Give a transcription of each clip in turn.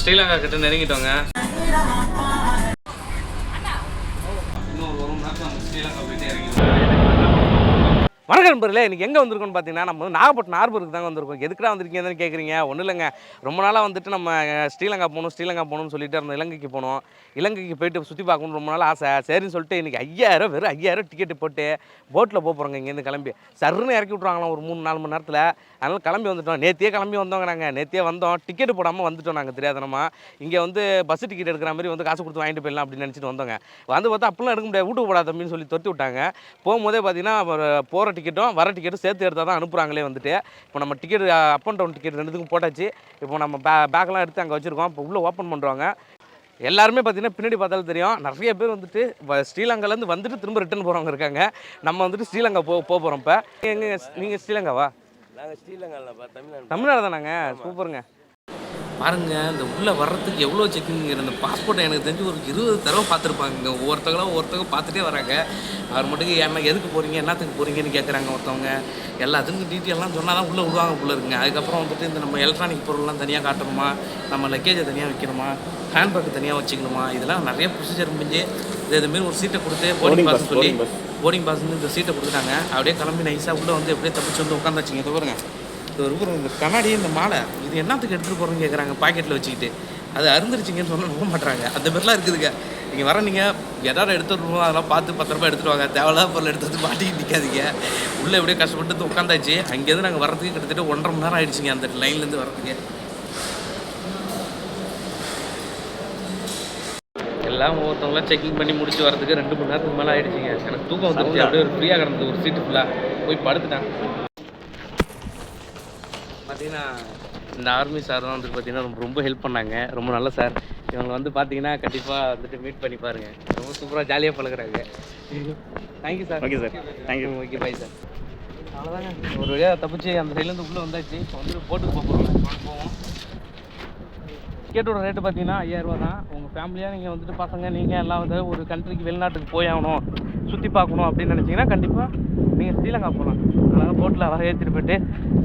ஸ்ரீலங்கா கிட்ட நெருங்கிட்டோங்க. இன்னும் ஒரு ஒரு மணி நேரத்துல நம்ம ஸ்ரீலங்கா போயிட்டு இறங்கிடுவோம். வணக்கம் நண்பர்களே இன்றைக்கி எங்கே வந்திருக்கோம்னு பார்த்தீங்கன்னா நம்ம வந்து நாகப்பட்டினம் ஹார்பருக்கு தாங்க வந்திருக்கோம். எதுக்குடா வந்திருக்கீங்கன்னு கேட்குறீங்க ஒன்றும் இல்லைங்க. ரொம்ப நாளாக வந்துட்டு நம்ம ஸ்ரீலங்கா போகணும் ஸ்ரீலங்கா போகணும்னு சொல்லிட்டு இருந்தோம். இலங்கைக்கு போகணும் இலங்கைக்கு போயிட்டு சுற்றி பார்க்கணும்னு ரொம்ப நாள் ஆசை. சரின்னு சொல்லிட்டு இன்றைக்கி ஐயாயிரம் வெறும் ஐயாயிரம் டிக்கெட்டு போட்டு போட்டில் போக போகிறோங்க இங்கேருந்து கிளம்பி. சருன்னு இறக்கி விட்ருவாங்களாம் ஒரு மூணு நாலு மணி நேரத்தில். அதனால் கிளம்பி வந்துட்டோம். நேத்தியே கிளம்பி வந்தோங்க நாங்கள் நேத்தியே வந்தோம். டிக்கெட் போடாமல் வந்துட்டோம் நாங்கள் தெரியாதனமா. இங்கே வந்து பஸ் டிக்கெட் எடுக்கிற மாதிரி வந்து காசு கொடுத்து வாங்கிட்டு போயிடலாம் அப்படின்னு நினச்சிட்டு வந்தோங்க. வந்து பார்த்தா அப்படிலாம் எடுக்க முடியாது. வீட்டுக்கு போடாத அப்படின்னு சொல்லி தொட்டி விட்டாங்க. போகும்போதே பார்த்தீங்கன்னா போகிற டிக்கெட்டும் வர டிக்கெட்டும் சேர்த்து எடுத்தால் தான் அனுப்புகிறாங்களே வந்துட்டு. இப்போ நம்ம ticket up and down ticket ரெண்டுத்துக்கும் போட்டாச்சு. இப்போ நம்ம பே பேக்கெலாம் எடுத்து அங்கே வச்சுருக்கோம். இப்போ உள்ளே ஓப்பன் பண்ணுறாங்க எல்லாருமே பார்த்தீங்கன்னா பின்னாடி பார்த்தாலும் தெரியும். நிறைய பேர் வந்துட்டு ஸ்ரீலங்காலேருந்து வந்துட்டு திரும்ப ரிட்டர்ன் போகிறவங்க இருக்காங்க. நம்ம வந்துட்டு ஸ்ரீலங்கா போ போக போகிறோம் இப்போ. எங்கே நீங்கள் ஸ்ரீலங்காவா? நாங்கள் ஸ்ரீலங்காவில் தமிழ்நாடு. தமிழ்நாடு தானாங்க? சூப்பருங்க. பாருங்க இந்த உள்ளே வர்றதுக்கு எவ்வளோ செக்கிங் இந்த பாஸ்போர்ட்டை எனக்கு தெரிஞ்சு ஒரு இருபது தடவை பார்த்துருப்பாங்க. ஒவ்வொருத்தங்களும் ஒவ்வொருத்தவங்க பார்த்துட்டே வராங்க. அவர் மட்டும் என்ன எதுக்கு போகிறீங்க என்னத்துக்கு போகிறீங்கன்னு கேட்குறாங்க ஒருத்தவங்க. எல்லாத்துக்கும் டீட்டெயிலாம் சொன்னால் தான் உள்ளே விடுவாங்க போல இருக்குங்க. அதுக்கப்புறம் வந்துட்டு இந்த நம்ம எலக்ட்ரானிக் பொருள்லாம் தனியாக காட்டணுமா? நம்ம லக்கேஜை தனியாக வைக்கணுமா? ஹேண்ட்பேக் தனியாக வச்சுக்கணுமா? இதெல்லாம் நிறைய ப்ரொசீஜர் முடிஞ்சு இது இதுமாரி ஒரு சீட்டை கொடுத்து போர்டிங் பாஸ் சொல்லி போர்டிங் பாஸ் இந்த சீட்டை கொடுத்துட்டாங்க. அப்படியே கிளம்பி நைஸாக உள்ளே வந்து எப்படியே தப்பிச்சு வந்து உட்காந்தாச்சுங்க இது பாருங்க. இது ஒரு இந்த கண்ணாடி இந்த மாலை. இது என்னத்துக்கு எடுத்துகிட்டு போகிறோன்னு கேட்குறாங்க பாக்கெட்டில் வச்சுக்கிட்டு. அது அருந்துருச்சிங்கன்னு சொன்னால் நம்ப மாட்டாங்க அந்த மாதிரிலாம் இருக்குதுங்க. நீங்கள் வர நீங்கள் எதாவது எடுத்துகிட்டு வருவோம் அதெல்லாம் பார்த்து பத்திரமா எடுத்துகிட்டு வாங்க. தேவையில்லாத பொருள் எடுத்து வந்து மாட்டிக்கிட்டு நிற்காதீங்க உள்ளே எப்படியே கஷ்டப்பட்டு உட்காந்தாச்சு. அங்கேருந்து நாங்கள் வரதுக்கு கிட்டத்தட்ட ஒன்றரை மணி நேரம் ஆயிடுச்சுங்க அந்த லைன்லேருந்து வரதுக்கு எல்லாம் ஒவ்வொருத்தவங்களாம் செக்கிங் பண்ணி முடிச்சு வரதுக்கு ரெண்டு மணி நேரத்துக்கு மேலே ஆயிடுச்சுங்க. எனக்கு தூக்கம் வந்துருச்சு. அப்படியே ஒரு ஃப்ரீயாக கிடந்தது. ஒரு சீட்டு ஃபுல்லாக போய் படுத்துட்டேன். பார்த்தீங்கன்னா இந்த ஆர்மி சார் தான் வந்துட்டு பார்த்தீங்கன்னா ரொம்ப ரொம்ப ஹெல்ப் பண்ணாங்க. ரொம்ப நல்ல சார் இவங்க வந்து பார்த்தீங்கன்னா கண்டிப்பாக வந்துட்டு மீட் பண்ணி பாருங்க. ரொம்ப சூப்பராக ஜாலியாக பழகுறாங்க. Thank you sir okay sir thank you okay bye sir அவ்வளோதாங்க ஒரு வழியாக தப்பிச்சு அந்த சைட்லேருந்து உள்ளே வந்தாச்சு. இப்போ வந்து போட்டுக்கு போக போகிறோம் போவோம். டிக்கெட்டோட ரேட்டு பார்த்தீங்கன்னா ஐயாயிரரூவா தான். உங்கள் ஃபேமிலியாக நீங்கள் வந்துட்டு பசங்க நீங்கள் எல்லாம் வந்து ஒரு கண்ட்ரிக்கு வெளிநாட்டுக்கு போய் ஆகணும். சுற்றி பார்க்கணும் அப்படின்னு நினச்சிங்கன்னா கண்டிப்பாக நீங்கள் ஸ்ரீலங்கா போகலாம் அதனால் போட்டில் அழகாக ஏற்றிட்டு போயிட்டு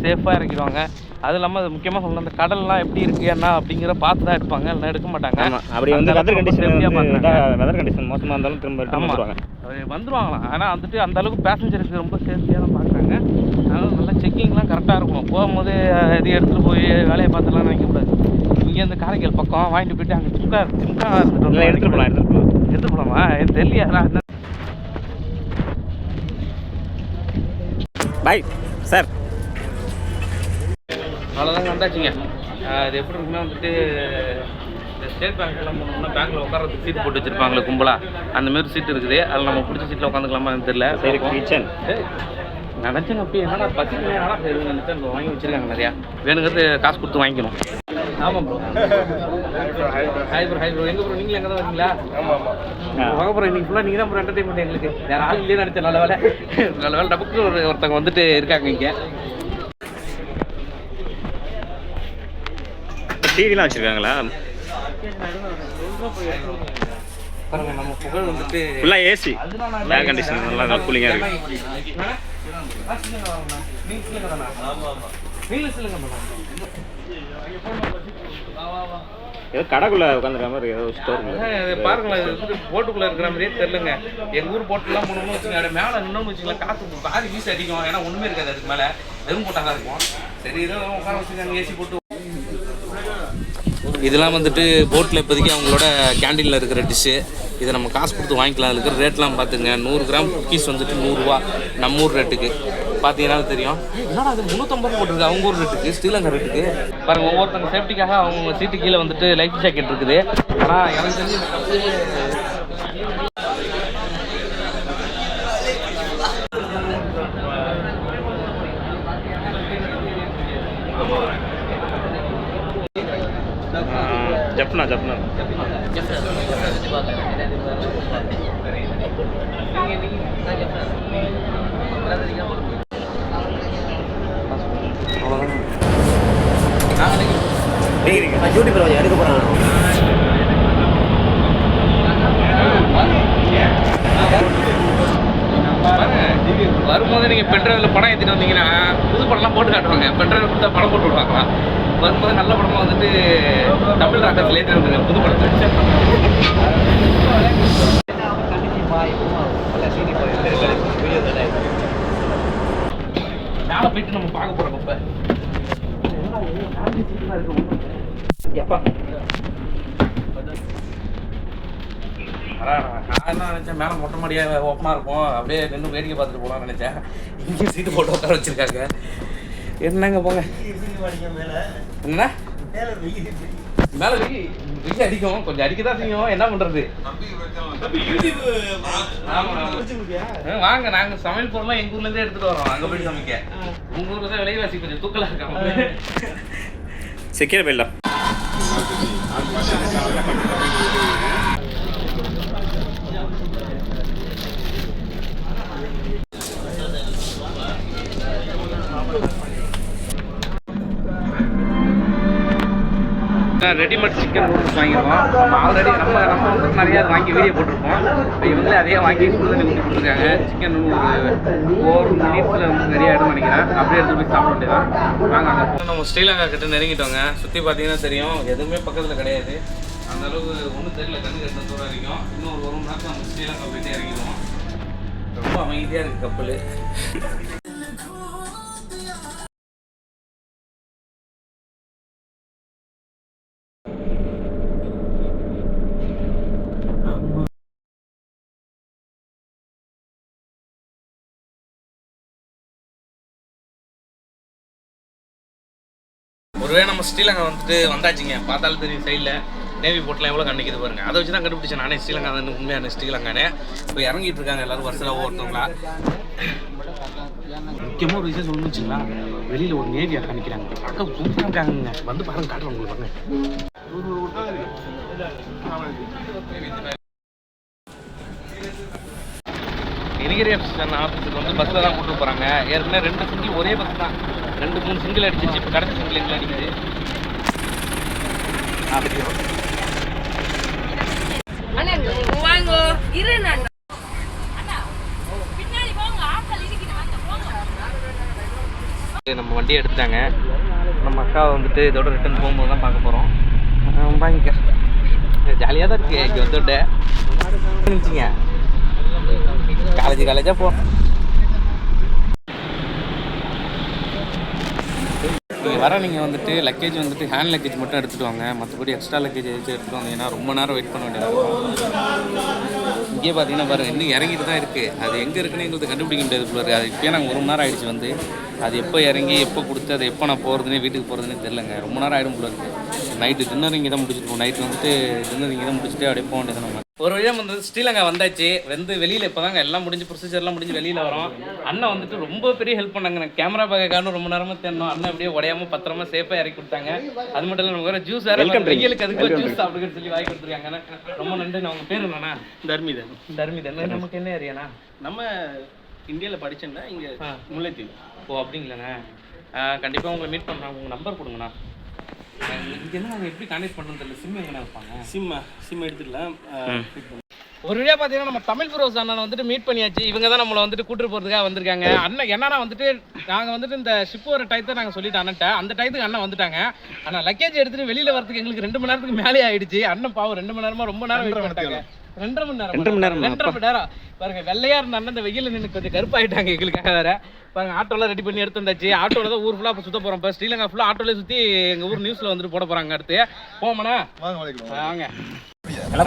சேஃபாக இறக்கிடுவாங்க அது இல்லாமல் அது முக்கியமாக சொல்லணும் அந்த கடல்லாம் எப்படி இருக்குது என்ன அப்படிங்கிற பார்த்து தான் எடுப்பாங்க. இல்லைன்னா எடுக்க மாட்டாங்க. ஆமாம் அப்படி வந்து வெதர் கண்டிஷன். வெதர் கண்டிஷன் மோசமாக இருந்தாலும் திரும்ப ரிட்டர்ன் ஆமா. வந்துருவாங்க. அது வந்துருவாங்களாம். ஆனால் வந்துட்டு அந்த அளவுக்கு பேசஞ்சருக்கு ரொம்ப சேஃப்டியாக தான் பார்க்குறாங்க அதனால நல்லா செக்கிங்லாம் கரெக்டாக இருக்கணும். போகும்போது இது எடுத்துகிட்டு போய் வேலையை பார்த்துலாம் நினைக்கக்கூடாது. இங்கேருந்து காரைக்கால் பக்கம் வாங்கிட்டு போயிட்டு அங்கே சிம்கா சிம்கா எடுத்துகிட்டு இல்லை எடுத்துகிட்டு போகலாம் எடுத்துகிட்டு போகலாம் எடுத்துட்டு போலாமா எனக்கு தெரியலையா நான் என்ன பாய் சார். அவ்வளோதாங்க வந்தாச்சுங்க. அஹ், இது எப்படி இருக்குன்னா வந்துட்டு இந்த ஸ்டேட் பேங்க் எல்லாம் போனோம்னா பேங்க்கில் உட்காரத்துக்கு சீட் போட்டு வச்சிருப்பாங்களே கும்பலா. அந்த மாதிரி சீட் இருக்குது. அதில் நம்ம பிடிச்ச சீட்டில் உட்காந்துக்கலாமான்னு தெரியல. கிச்சன் ஏய், நினச்சேங்க அப்பயே என்னடா என்னடா செய்யுதுன்னு நினச்சேன். வாங்கி வச்சிருக்காங்க நிறையா. வேணுங்கிறது காசு கொடுத்து வாங்கிக்கணும். ஆமாம் bro hi bro hi bro எங்கே ப்ரோ நீங்களும் எங்கே தான் வரீங்களா வாங்க ப்ரோ இன்னைக்கு ஃபுல்லாக நீங்கள் தான் ப்ரோ என்டர்டைன்மெண்ட் எங்களுக்கு. வேறு ஆள் இல்லையே நினச்சேன் நல்ல வேலை நல்ல வேலை டபுக்கு ஒரு ஒருத்தவங்க வந்துட்டு இருக்காங்க இங்கே. டிவிலாம் வச்சுருக்காங்களா? பாருங்க நம்ம புகழ் வந்துட்டு ஃபுல்லாக ஏசி ஏர் கண்டிஷன் நல்லா கூலிங்காக இருக்குது ஏதோ கடைக்குள்ளே உட்காந்துருக்க மாதிரி ஏதோ ஸ்டோர் பாருங்களேன் இது போட்டுக்குள்ள இருக்கிற மாதிரியே தெரியலங்க. எங்க ஊர் போட்டுலாம் போனோம்னு அப்படியே மேலே நின்னோம்னு வச்சுங்களேன் காற்று பாதி வீசி அடிக்கும். ஏன்னா ஒண்ணுமே இருக்காது அதுக்கு மேலே. வெறும் போட்டாங்க இருக்கும். சரி ஏதோ உட்கார வச்சுருக்காங்க ஏசி போட்டு இதெல்லாம் வந்துட்டு போட்டில் இப்போதைக்கு அவங்களோட கேண்டீனில் இருக்கிற டிஷ்ஷு இதை நம்ம காசு கொடுத்து வாங்கிக்கலாம். இருக்கிற ரேட்லாம் பார்த்துங்க. நூறு கிராம் குக்கீஸ் வந்துட்டு நூறுரூவா நம்ம ஊர் ரேட்டுக்கு பார்த்தீங்கன்னா தெரியும். என்னடா அது முந்நூற்றம்பது போட்டிருக்கு. அவங்க ஊர் ரேட்டுக்கு ஸ்ரீலங்கா ரேட்டுக்கு பாருங்க ஒவ்வொருத்தங்க சேஃப்டிக்காக அவங்க சீட்டு கீழே வந்துட்டு லைஃப் ஜாக்கெட் இருக்குது. ஆனால் எனக்கு தெரிஞ்சு ஜப்னா ஜப்னா. யூடியூப்ல கொஞ்சம் எடுக்க போறான் பாருங்க வரும்போது நீங்கள் பென்ட்ரைவில் படம் ஏற்றிட்டு வந்தீங்கன்னா புது படம்லாம் போட்டு காட்டுவாங்க. பென்ட்ரைவில் கொடுத்தா படம் போட்டு விடுவாங்களா? வரும்போது நல்ல படமாக வந்துட்டு தமிழ் ராக்கத்தில் ஏற்றி வந்துருங்க புது படத்தை மேலே போயிட்டு நம்ம பார்க்க போகிறோம் இப்போ எப்பா நான் என்ன நினச்சேன்? மேலே மொட்டை மாடியாக ஓப்பனாக இருக்கும். அப்படியே நின்று வேடிக்கை பார்த்துட்டு போகலாம்னு நினச்சேன். இங்கே சீட்டு போட்டு உட்கார வச்சிருக்காங்க. என்னங்க போங்க? என்ன மேலே வெயில் வெயில் அடிக்கும். கொஞ்சம் அடிக்க தான் செய்யும். என்ன பண்ணுறது வாங்க நாங்க சமையல் பொருள்லாம் எங்க ஊர்ல இருந்தே எடுத்துட்டு வரோம். அங்க போய் சமைக்க. உங்க ஊர்ல தான் விலைவாசி கொஞ்சம் தூக்கலாக இருக்காங்க சிக்கிற போயிடலாம். ரெடிமேட் சிக்கன் நூடுல்ஸ் வாங்கியிருக்கோம். நம்ம ஆல்ரெடி நம்ம நம்ம வந்து நிறைய வாங்கி வீடியோ போட்டிருக்கோம். இப்போ இவங்களே அதே வாங்கி கொடுத்து ஊற்றி கொடுத்துருக்காங்க. சிக்கன் ஒரு ஃபோர் மினிட்ஸில் வந்து நிறைய இடம் நினைக்கிறேன் அப்படியே எடுத்து போய் சாப்பிட வேண்டியதான் நாங்கள் அங்கே நம்ம ஸ்ரீலங்கா கிட்ட நெருங்கிட்டோங்க. சுற்றி பார்த்தீங்கன்னா தெரியும். எதுவுமே பக்கத்தில் கிடையாது. அந்த அளவுக்கு ஒன்றும் தெரியல. கண்ணு கட்டின தூரம் வரைக்கும். இன்னும் ஒரு ஒரு மணி நேரத்தில் நம்ம ஸ்ரீலங்கா போயிட்டே இறங்கிடுவோம். ரொம்ப அமைதியாக இருக்குது கப்பல். ஒருவேளை நம்ம ஸ்ரீலங்கா வந்துட்டு வந்தாச்சுங்க பார்த்தாலும் தெரியும் சைடில் நேவி போட்லாம் எவ்வளோ கண்டிக்குது பாருங்க. அதை வச்சு தான் கண்டுபிடிச்சேன் நானே. ஸ்ரீலங்கா தான் உண்மையான ஸ்ரீலங்கானே. இப்போ இறங்கிட்டு இருக்காங்க எல்லாரும் வருஷத்தில் ஒவ்வொருத்தவங்களா. முக்கியமாக ஒரு விஷயம் சொல்லணுச்சுங்களா வெளியில் ஒரு நேவி அக்கா நிற்கிறாங்க அக்கா சூப்பராக இருக்காங்க வந்து பாருங்க காட்டுறேன் உங்களுக்கு பாருங்க. இரிகரேஷன் ஆஃபீஸுக்கு வந்து பஸ்ஸில் தான் கூட்டு போகிறாங்க ஏற்கனவே ரெண்டு சிங்கிள் ஒரே பஸ் தான். ரெண்டு மூணு சிங்கிள் அடிச்சிச்சு. இப்போ கடைசி சிங்கிள் எங்களை அடிக்குது? அப்படியோ நம்ம வண்டியை எடுத்துட்டாங்க. நம்ம அக்காவை வந்துட்டு இதோட ரிட்டர்ன் போகும்போது தான் பார்க்க போகிறோம் வாங்கிக்க ஜாலியாக தான் இருக்கு. இங்கே வந்துட்டு நினச்சிங்க காலேஜ் காலேஜாக போ. வர நீங்கள் வந்துட்டு லக்கேஜ் வந்துட்டு ஹேண்ட் லக்கேஜ் மட்டும் எடுத்துகிட்டு வாங்க. மற்றபடி எக்ஸ்ட்ரா லக்கேஜ் எதாச்சும் எடுத்துகிட்டு ஏன்னா ரொம்ப நேரம் வெயிட் பண்ண வேண்டியதாக இருக்கும். இங்கே பார்த்தீங்கன்னா பாருங்க இன்னும் இறங்கிட்டு தான் இருக்குது அது எங்கே இருக்குன்னு எங்களுக்கு கண்டுபிடிக்க முடியாது பிள்ளை அது இப்போயே நாங்கள் ஒரு மணி நேரம் ஆகிடுச்சு வந்து. அது எப்போ இறங்கி எப்போ கொடுத்து அது எப்போ நான் போகிறதுனே வீட்டுக்கு போகிறதுனே தெரிலங்க ரொம்ப நேரம் ஆகிடும் பிள்ளை இருக்குது நைட்டு டின்னர் இங்கே தான் போவோம். நைட்டு வந்துட்டு டின்னர் இங்கே தான் முடிச்சுட்டு அப்படியே போக வேண்டியது நம்ம ஒரு வழியாக வந்து ஸ்ரீலங்கா வந்தாச்சு. வந்து வெளியில் இப்போ தாங்க எல்லாம் முடிஞ்சு ப்ரொசீஜர்லாம் முடிஞ்சு வெளியில் வரோம். அண்ணன் வந்துட்டு ரொம்ப பெரிய ஹெல்ப் பண்ணாங்க. கேமரா பார்க்கணும் ரொம்ப நேரமாக தேடணும். அண்ணன் அப்படியே உடையாம பத்திரமா சேஃபாக இறக்கி கொடுத்தாங்க. அது மட்டும் இல்லை நமக்கு வேறு ஜூஸ் வேறு. வெயிலுக்கு அதுக்கு ஜூஸ் சாப்பிடுங்கன்னு சொல்லி வாங்கி கொடுத்துருக்காங்க. ரொம்ப நன்றி. நான் உங்கள் பேர் என்னண்ணா? தர்மிதன். தர்மிதன். நமக்கு என்ன ஏரியாண்ணா நம்ம இந்தியாவில் படிச்சேன்னா இங்கே. முல்லைத்தீவு. ஓ அப்படிங்களாண்ணே கண்டிப்பாக உங்களை மீட் பண்ணுறாங்க உங்கள் நம்பர் கொடுங்கண்ணா. இங்கே என்ன நாங்கள் எப்படி கான்டெக்ட் பண்ணுறது தெரியல. சிம் எங்கே இருப்பாங்க? சிம்மா சிம் எடுத்துக்கலாம். ஒரு வழியாக பார்த்தீங்கன்னா நம்ம தமிழ் ப்ரோஸ் அண்ணனை வந்துட்டு மீட் பண்ணியாச்சு. இவங்க தான் நம்மளை வந்துட்டு கூட்டு போகிறதுக்காக வந்திருக்காங்க. அண்ணன் என்னன்னா வந்துட்டு நாங்கள் வந்துட்டு இந்த ஷிப் ஒரு டயத்தை நாங்கள் சொல்லிட்டு அண்ணன்ட்ட. அந்த டயத்துக்கு அண்ணன் வந்துட்டாங்க. ஆனால் லக்கேஜ் எடுத்துட்டு வெளியில் வரதுக்கு எங்களுக்கு ரெண்டு மணி நேரத்துக்கு மேலே ஆயிடுச்சு. அண்ணன் பாவம் ரெண்டு மணி நேரமா ரொம்ப நேரம் வெயிட் பண்ணிட்டாங்க. ரெண்டரை மணி நேரம் ரெண்டரை மணி நேரமா? ரெண்டரை மணி நேரம். பாருங்க வெள்ளையா இருந்த அண்ணன் இந்த வெயில நின்று கொஞ்சம் கருப்பாயிட்டாங்க எங்களுக்காக வேற. பாருங்க ஆட்டோலாம் ரெடி பண்ணி எடுத்து வந்தாச்சு. ஆட்டோல தான் ஊர் ஃபுல்லாக இப்போ சுத்த போகிறோம் இப்போ ஸ்ரீலங்கா ஃபுல்லாக ஆட்டோல சுற்றி எங்கள் ஊர் நியூஸில் வந்துட்டு போட போகிறாங்க அடுத்து. போமாண்ணா வாங்க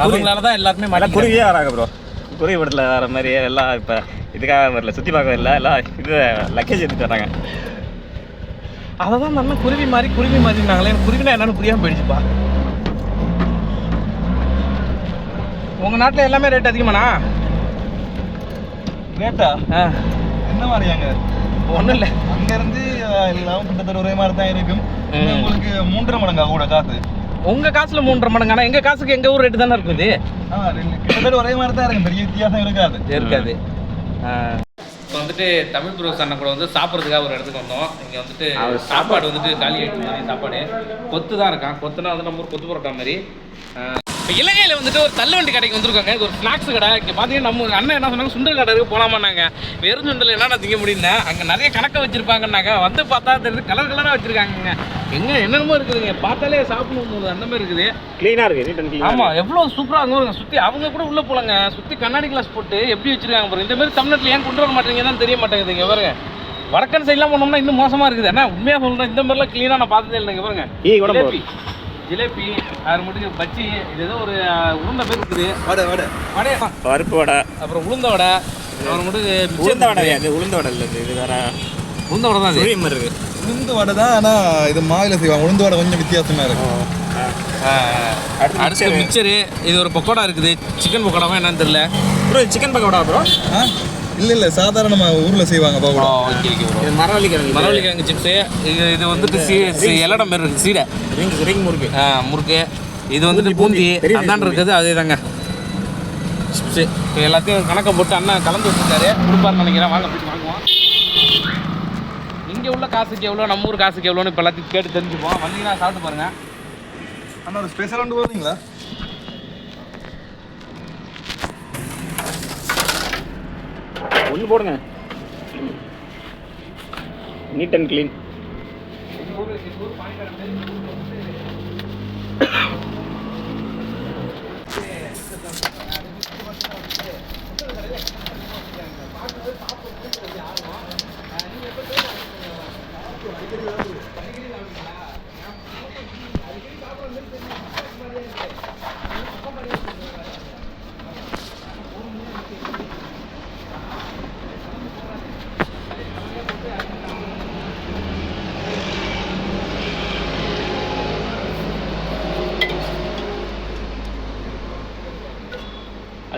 அவங்களால தான் எல்லாருமே மழை குருவியே வராங்க ப்ரோ குருவி படத்தில் வர மாதிரி எல்லாம் இப்போ இதுக்காக வரல சுற்றி பார்க்க வரல. எல்லாம் இது லக்கேஜ் எடுத்துட்டு வராங்க. அதை தான் நல்லா குருவி மாதிரி குருவி மாதிரினாங்களே எனக்கு குருவினா என்னன்னு புரியாம போயிடுச்சுப்பா. உங்க நாட்டுல எல்லாமே ரேட் அதிகமாண்ணா? ரேட்டா? ஆ. என்ன மாதிரியாங்க? ஒன்றும் இல்லை. அங்க இருந்து அஹ், எல்லாம் கிட்டத்தட்ட ஒரே மாதிரி தான் இருக்கும். உங்களுக்கு மூன்றரை மடங்கா கூட காசு? உங்க காசுல மூன்றரை மடங்கானா எங்க காசுக்கு எங்க ஊர் ரேட்டு தானே இருக்குது ஆ, ரெண்டு- கிட்டத்தட்ட ஒரே மாதிரி தான் இருக்கும். பெரிய வித்தியாசம் இருக்காது. இருக்காது. இப்போ வந்துட்டு தமிழ் ப்ரோஸ் அண்ணன் கூட வந்து சாப்பிட்றதுக்காக ஒரு இடத்துக்கு வந்தோம். இங்கே வந்துட்டு சாப்பாடு வந்துட்டு காலி மாதிரி சாப்பாடு. கொத்து தான் இருக்கான். கொத்துனா வந்து நம்ம ஊர் கொத்து பரோட்டா மாதிரி. இப்போ இலங்கையில் வந்துட்டு ஒரு தள்ளுவண்டி கடைக்கு வந்திருக்காங்க. இது ஒரு ஸ்நாக்ஸ் கடை. இங்கே பார்த்தீங்கன்னா நம்ம அண்ணன் என்ன சொன்னாங்க? சுண்டல் கடை இருக்கு போலாமான்னாங்க. வெறும் சுண்டல் என்னென்ன திங்க முடியும்னா அங்கே நிறைய கணக்கை வச்சிருப்பாங்கன்னாங்க. வந்து பார்த்தா தெரியுது கலர் கலராக வச்சிருக்காங்க எங்க என்னென்னமோ இருக்குதுங்க. பார்த்தாலே சாப்பிடணும் போது அந்த மாதிரி இருக்குது. க்ளீனாக இருக்குது நீட் அண்ட் க்ளீனாக ஆமா எவ்வளோ சூப்பராக அங்கே சுற்றி அவங்க கூட உள்ள போலாங்க. சுற்றி கண்ணாடி கிளாஸ் போட்டு எப்படி வச்சிருக்காங்க பாருங்க. இந்த மாதிரி தமிழ்நாட்டில் ஏன் கொண்டு வர மாட்டேங்க தான் தெரிய மாட்டேங்குது இங்க பாருங்க. வடக்கன் சைட்லாம் போனோம்னா இன்னும் மோசமா இருக்குது. என்ன உண்மையா சொல்றேன் இந்த மாதிரிலாம் க்ளீனாக நான் பார்த்ததே இல்லைங்க பாருங்க. ஜிலேபி அது மட்டும் பச்சி இது ஏதோ ஒரு உளுந்த பேர் இருக்குது. வடை வடை. வடை. பருப்பு வடை. அப்புறம் உளுந்த வடை. அப்புறம் மட்டும் உளுந்த வடை அது உளுந்த வடை இல்லை இது. இது வேற. உளுந்த வடை தான் சுழி மாதிரி இருக்கு. உளுந்து வடை தான் ஆனா இது மாவில செய்வாங்க. உளுந்து வடை கொஞ்சம் வித்தியாசமா இருக்கும் அடுத்து மிச்சரு இது ஒரு பக்கோடா இருக்குது. சிக்கன் பக்கோடாவா என்னன்னு தெரியல. Bro chicken pakoda bro? இல்ல இல்ல சாதாரணமா ஊர்ல செய்வாங்க பக்கோடா ஓகே ஓகே மரவள்ளி கிழங்கு மரவள்ளி கிழங்கு சிப்ஸு இது இது வந்துட்டு சீ எல்லடம் பேர் இருக்குது சீடை. ரிங் ரிங் முறுக்கு. ஆ, முறுக்கு. இது வந்துட்டு பூந்தி அதான் இருக்குது அதே தாங்க சிப்ஸு எல்லாத்தையும் கணக்கை போட்டு அண்ணன் கலந்து வச்சுருக்காரு. கொடுப்பாருன்னு நினைக்கிறேன். வாங்க போயிட்டு வாங்குவோம். இங்கே உள்ள காசுக்கு எவ்வளோ நம்ம ஊர் காசுக்கு எவ்வளோன்னு இப்போ எல்லாத்தையும் கேட்டு தெரிஞ்சுப்போம். வந்தீங்கன்னா சாப்பிட்டு பாருங்க. அண்ணா ஒரு ஸ்பெஷல் ஒன்று போவீங்களா ஒன்று போடுங்க. நீட் அண்ட் க்ளீன்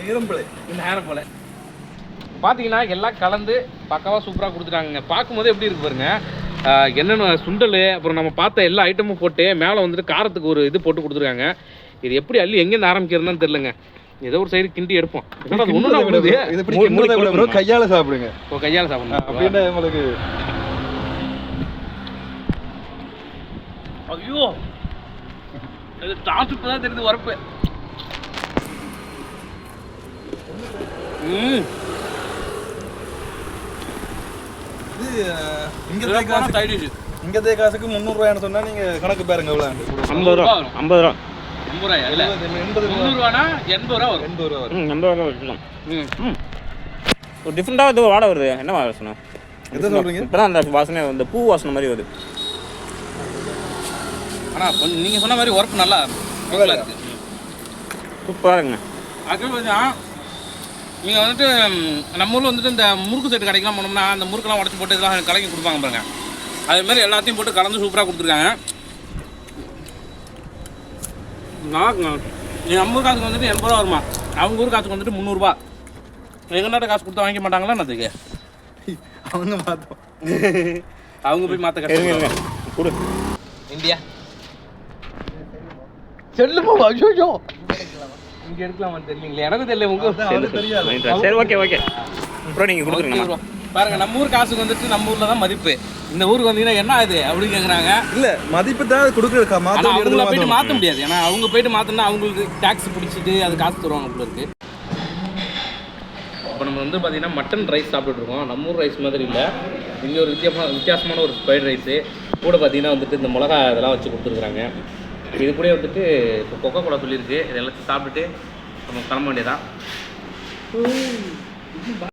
நேரம் பிழை இந்த நேரம் போல். பார்த்தீங்கன்னா எல்லாம் கலந்து பக்காவாக சூப்பராக கொடுத்துட்டாங்க பார்க்கும்போது எப்படி இருக்கு பாருங்க. என்னென்ன சுண்டல் அப்புறம் நம்ம பார்த்த எல்லா ஐட்டமும் போட்டு மேலே வந்துட்டு காரத்துக்கு ஒரு இது போட்டு கொடுத்துருக்காங்க. இது எப்படி அள்ளி எங்கேருந்து ஆரம்பிக்கிறதுன்னு தெரிலங்க ஏதோ ஒரு சைடு கிண்டி எடுப்போம். அது கையால சாப்பிடுங்க. ஓ கையால் ஆ, சாப்பிடணும் அப்படின்னா உங்களுக்கு ஐயோ இது டாஸ்க்கு தான் தெரியுது உரப்பு. ம். இது அஹ், இங்க இதெல்லாம் காசு சைடு டிஷ் இங்க தே காசுக்கு முந்நூறுவான்னு சொன்னா நீங்க கணக்கு பாருங்க எவ்வளோ ஐம்பது ரூபா ஐம்பது ரூபா எண்பது ரூபாயா இல்லை. எண்பது ரூபா. எண்பது ரூபா வரும். எண்பது ரூபா வரும். ம் ஐம்பது ரூபா வச்சுக்கலாம் ம். ம். ஒரு டிஃப்ரெண்ட்டாக இது வாடை வருது. என்ன வாசனை? எதை சொல்றீங்க? இப்போ தான் அந்த வாசனை இந்த பூ வாசனை மாதிரி வருது. ஆனால் கொஞ்சம் நீங்கள் சொன்ன மாதிரி ஒர்க் நல்லா நல்லா இருக்கு. சூப்பராக இருக்குங்க. அது கொஞ்சம் நீங்கள் வந்துட்டு நம்ம ஊரில் வந்துட்டு இந்த முறுக்கு செட்டு கடைக்கெல்லாம் போனோம்னா அந்த முறுக்கெல்லாம் உடச்சி போட்டு இதெல்லாம் கலக்கி கொடுப்பாங்க பாருங்க. அதே மாதிரி எல்லாத்தையும் போட்டு கலந்து சூப்பராக கொடுத்துருக்காங்க. நல்லா இருக்குங்க நீ நம்ம ஊர் காசுக்கு வந்துட்டு எண்பது ரூபா வருமா? அவங்க ஊர் காசுக்கு வந்துட்டு முந்நூறுபா எங்கள் நாட்டு காசு கொடுத்தா வாங்கிக்க மாட்டாங்களா என்னதுக்கு அவங்க பார்த்தோம் அவங்க போய் மாற்ற கஷ்டம். கொடு. இந்தியா. செல்லுமா ஐயோ. இங்க எடுக்கலாமான்னு தெரியலீங்களே. எனக்கும் தெரியல உங்க. சரி ஓகே ஓகே. கொடுத்துருங்கண்ணா ஓகே bro. பாருங்க நம்ம ஊர் காசுக்கு வந்துட்டு நம்ம ஊர்ல தான் மதிப்பு. இந்த ஊருக்கு வந்தீங்கன்னா என்ன இது அப்படின்னு கேக்குறாங்க. இல்ல மதிப்பு தான் கொடுக்குற ஆனா மாத்த அவங்கள போயிட்டு மாத்த முடியாது. ஏன்னா அவங்க போயிட்டு மாத்தினா அவங்களுக்கு டாக்ஸ் பிடிச்சிட்டு அது காசு தருவாங்க இருக்கு. இப்போ நம்ம வந்து பார்த்தீங்கன்னா மட்டன் ரைஸ் சாப்பிட்டுட்டு இருக்கோம். நம்ம ஊர் ரைஸ் மாதிரி இல்லை. இங்கே ஒரு வித்தியாசமான வித்தியாசமான ஒரு ஃப்ரைட் ரைஸு கூட பார்த்தீங்கன்னா வந்துட்டு இந்த மிளகா இதெல்லாம் வச்சு கொடுத்துருக்குறாங்க. இது கூட வந்துட்டு இப்போ கொக்கோ கோலா சொல்லியிருக்கு இது எல்லாத்தையும் சாப்பிட்டுட்டு நம்ம கிளம்ப வேண்டியதான்